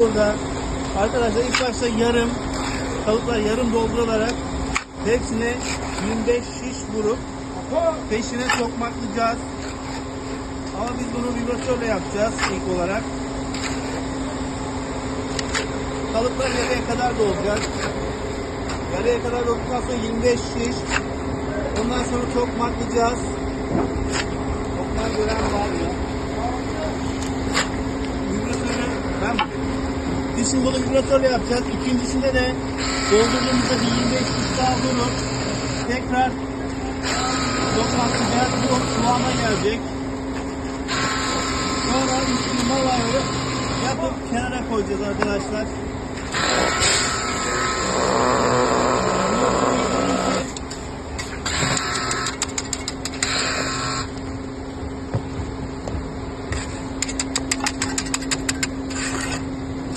Burada arkadaşlar ilk başta yarım kalıplar yarım doldurularak hepsine 25 şiş vurup peşine sokmaklayacağız. Ama biz bunu vibratörle yapacağız ilk olarak. Kalıplar yarıya kadar dolacak. Yarıya kadar dolduktan sonra 25 şiş. Ondan sonra tokmaklayacağız. Şimdi bunu vibratörle yapacağız. İkincisinde de doldurduğumuzda bir 25 şiş daha vurup tekrar tokmaklayacağız. Bu kıvama gelecek. Sonra üstünü malayı yapıp kenara koyacağız arkadaşlar.